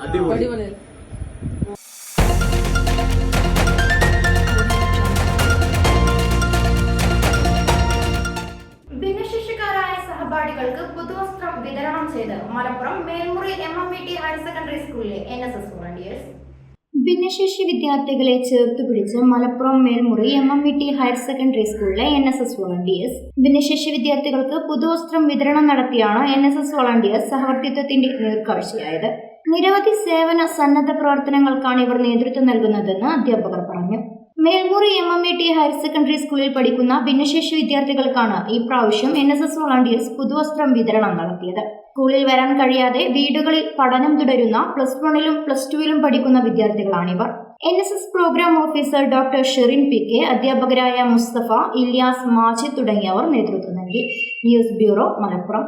അടിപൊളി. ഭിന്നശേഷിക്കാരായ സഹപാഠികൾക്ക് പുതുവസ്ത്രം വിതരണം ചെയ്ത് Malappuram Melmuri M M V T higher secondary സ്കൂളിലെ എൻ എസ് എസ് വോളണ്ടിയേഴ്സ് ഭിന്നശേഷി വിദ്യാർത്ഥികളെ ചേർത്ത് പിടിച്ച് Malappuram Melmuri M M V T higher secondary സ്കൂളിലെ എൻ എസ് എസ് വോളണ്ടിയേഴ്സ് ഭിന്നശേഷി വിദ്യാർത്ഥികൾക്ക് പുതുവസ്ത്രം വിതരണം നടത്തിയാണ് എൻ എസ് എസ് വോളണ്ടിയേഴ്സ് സഹവർത്തിത്വത്തിന്റെ നേർക്കാഴ്ചയായത് നിരവധി സേവന സന്നദ്ധ പ്രവർത്തനങ്ങൾക്കാണ് ഇവർ നേതൃത്വം നൽകുന്നതെന്ന് അധ്യാപകർ പറഞ്ഞു. Melmuri M M E T higher secondary സ്കൂളിൽ പഠിക്കുന്ന ഭിന്നശേഷി വിദ്യാർത്ഥികൾക്കാണ് ഈ പ്രാവശ്യം എൻ എസ് എസ് വോളണ്ടിയേഴ്സ് പുതുവസ്ത്രം വിതരണം നടത്തിയത്. സ്കൂളിൽ വരാൻ കഴിയാതെ വീടുകളിൽ പഠനം തുടരുന്ന പ്ലസ് വണ്ണിലും പ്ലസ് ടുവിലും പഠിക്കുന്ന വിദ്യാർത്ഥികളാണിവർ N S S program officer doctor Sherin P K അധ്യാപകരായ മുസ്തഫ ഇല്യാസ് മാജി തുടങ്ങിയവർ നേതൃത്വം നൽകി. News bureau Malappuram.